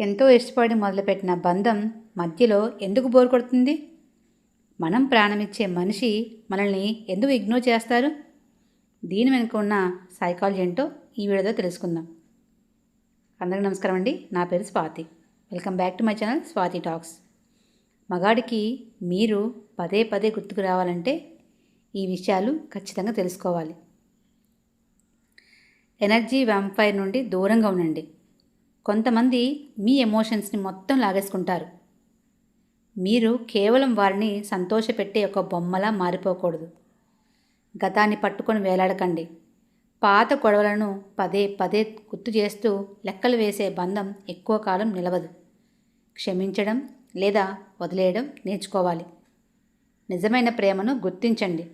ఎంతో ఇష్టపడి మొదలుపెట్టిన బంధం మధ్యలో ఎందుకు బోర్ కొడుతుంది? మనం ప్రాణమిచ్చే మనిషి మనల్ని ఎందుకు ఇగ్నోర్ చేస్తారు? దీని వెనుక ఉన్న సైకాలజీ ఏంటో ఈ వీడియోలో తెలుసుకుందాం. అందరికీ నమస్కారం అండి. నా పేరు Swathi. Welcome back to my channel Swathi talks. మగాడికి మీరు పదే పదే గుర్తుకు రావాలంటే ఈ విషయాలు ఖచ్చితంగా తెలుసుకోవాలి. ఎనర్జీ వ్యాంపైర్ నుండి దూరంగా ఉండండి. కొంతమంది మీ ఎమోషన్స్ని మొత్తం లాగేసుకుంటారు. మీరు కేవలం వారిని సంతోషపెట్టే ఒక బొమ్మలా మారిపోకూడదు. గతాన్ని పట్టుకొని వేలాడకండి. పాత గొడవలను పదే పదే గుర్తు చేస్తూ లెక్కలు వేసే బంధం ఎక్కువ కాలం నిలవదు. క్షమించడం లేదా వదిలేయడం నేర్చుకోవాలి. నిజమైన ప్రేమను గుర్తించండి.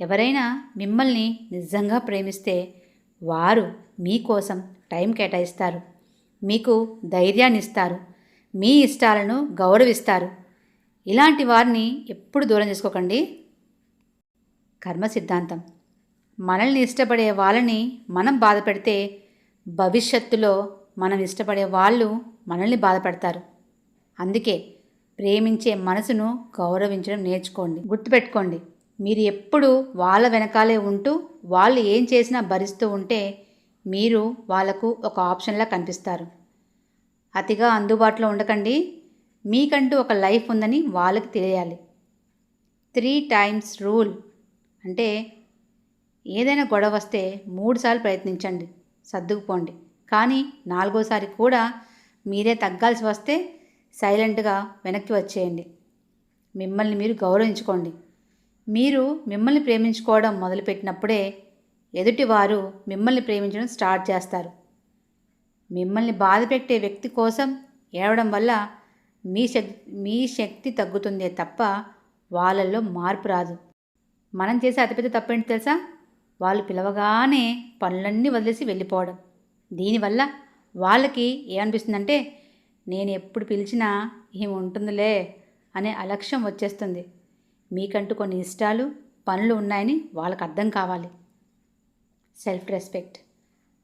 ఎవరైనా మిమ్మల్ని నిజంగా ప్రేమిస్తే వారు మీకోసం టైం కేటాయిస్తారు. మీకు ధైర్యాన్ని ఇస్తారు మీ ఇష్టాలను గౌరవిస్తారు. ఇలాంటి వారిని ఎప్పుడు దూరం చేసుకోకండి. కర్మ సిద్ధాంతం. మనల్ని ఇష్టపడే వాళ్ళని మనం బాధ పెడితే భవిష్యత్తులో మనం ఇష్టపడే వాళ్ళు మనల్ని బాధపడతారు అందుకే ప్రేమించే మనసును గౌరవించడం నేర్చుకోండి. గుర్తుపెట్టుకోండి. మీరు ఎప్పుడు వాళ్ళ వెనకాలే ఉంటూ వాళ్ళు ఏం చేసినా భరిస్తూ ఉంటే మీరు వాళ్ళకు ఒక ఆప్షన్లా కనిపిస్తారు. అతిగా అందుబాటులో ఉండకండి. మీకంటూ ఒక లైఫ్ ఉందని వాళ్ళకి తెలియాలి. త్రీ టైమ్స్ రూల్ అంటే ఏదైనా గొడవ వస్తే మూడుసార్లు ప్రయత్నించండి. సర్దుకుపోండి. కానీ నాలుగోసారి కూడా మీరే తగ్గాల్సి వస్తే సైలెంట్గా వెనక్కి వచ్చేయండి. మిమ్మల్ని మీరు గౌరవించుకోండి. మీరు మిమ్మల్ని ప్రేమించుకోవడం మొదలుపెట్టినప్పుడే ఎదుటివారు మిమ్మల్ని ప్రేమించడం స్టార్ట్ చేస్తారు. మిమ్మల్ని బాధ పెట్టే వ్యక్తి కోసం ఏడవడం వల్ల మీ శక్తి మీ శక్తి తగ్గుతుందే తప్ప వాళ్ళల్లో మార్పు రాదు. మనం చేసే అతిపెద్ద తప్పేంటి తెలుసా? వాళ్ళు పిలవగానే పనులన్నీ వదిలేసి వెళ్ళిపోవడం. దీనివల్ల వాళ్ళకి ఏమనిపిస్తుందంటే నేను ఎప్పుడు పిలిచినా ఏమి ఉంటుందిలే అనే అలక్ష్యం వచ్చేస్తుంది. మీకంటూ కొన్ని ఇష్టాలు పనులు ఉన్నాయని వాళ్ళకి అర్థం కావాలి. సెల్ఫ్ రెస్పెక్ట్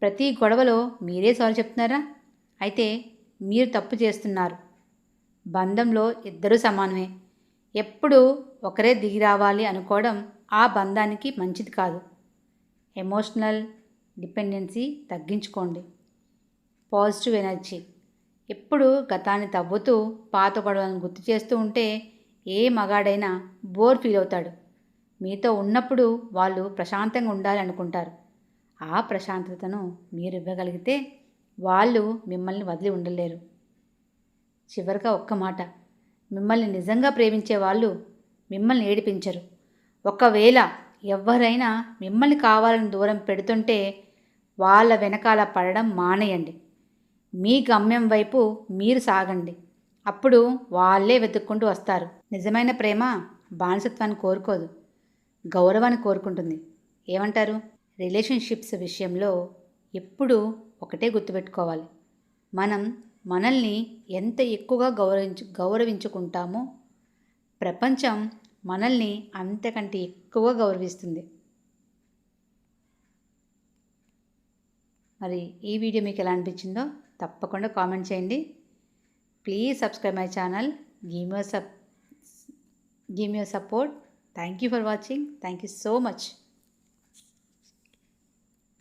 ప్రతి గొడవలో మీరే సారీ చెప్తున్నారా? అయితే మీరు తప్పు చేస్తున్నారు. బంధంలో ఇద్దరూ సమానమే. ఎప్పుడు ఒకరే దిగి రావాలి అనుకోవడం ఆ బంధానికి మంచిది కాదు. ఎమోషనల్ డిపెండెన్సీ తగ్గించుకోండి. Positive energy. ఎప్పుడు గతాన్ని తవ్వుతూ పాత గొడవలను గుర్తు చేస్తూ ఉంటే ఏ మగాడైనా బోర్ ఫీల్ అవుతాడు. మీతో ఉన్నప్పుడు వాళ్ళు ప్రశాంతంగా ఉండాలి అనుకుంటారు ఆ ప్రశాంతతను మీరు ఇవ్వగలిగితే వాళ్ళు మిమ్మల్ని వదిలి ఉండలేరు. చివరిగా ఒక్క మాట మిమ్మల్ని నిజంగా ప్రేమించే వాళ్ళు మిమ్మల్ని ఏడిపించరు. ఒకవేళ ఎవరైనా మిమ్మల్ని కావాలని దూరం పెడుతుంటే వాళ్ళ వెనకాల పడడం మానేయండి. మీ గమ్యం వైపు మీరు సాగండి. అప్పుడు వాళ్ళే వెతుక్కుంటూ వస్తారు. నిజమైన ప్రేమ బానిసత్వాన్ని కోరుకోదు గౌరవాన్ని కోరుకుంటుంది. ఏమంటారు? రిలేషన్షిప్స్ విషయంలో ఎప్పుడూ ఒకటే గుర్తుపెట్టుకోవాలి. మనం మనల్ని ఎంత ఎక్కువగా గౌరవించు గౌరవించుకుంటామో ప్రపంచం మనల్ని అంతకంటే ఎక్కువ గౌరవిస్తుంది. మరి ఈ వీడియో మీకు ఎలా అనిపించిందో తప్పకుండా కామెంట్ చేయండి. Please subscribe my channel. Give your sup give your support. Thank you for watching. Thank you so much.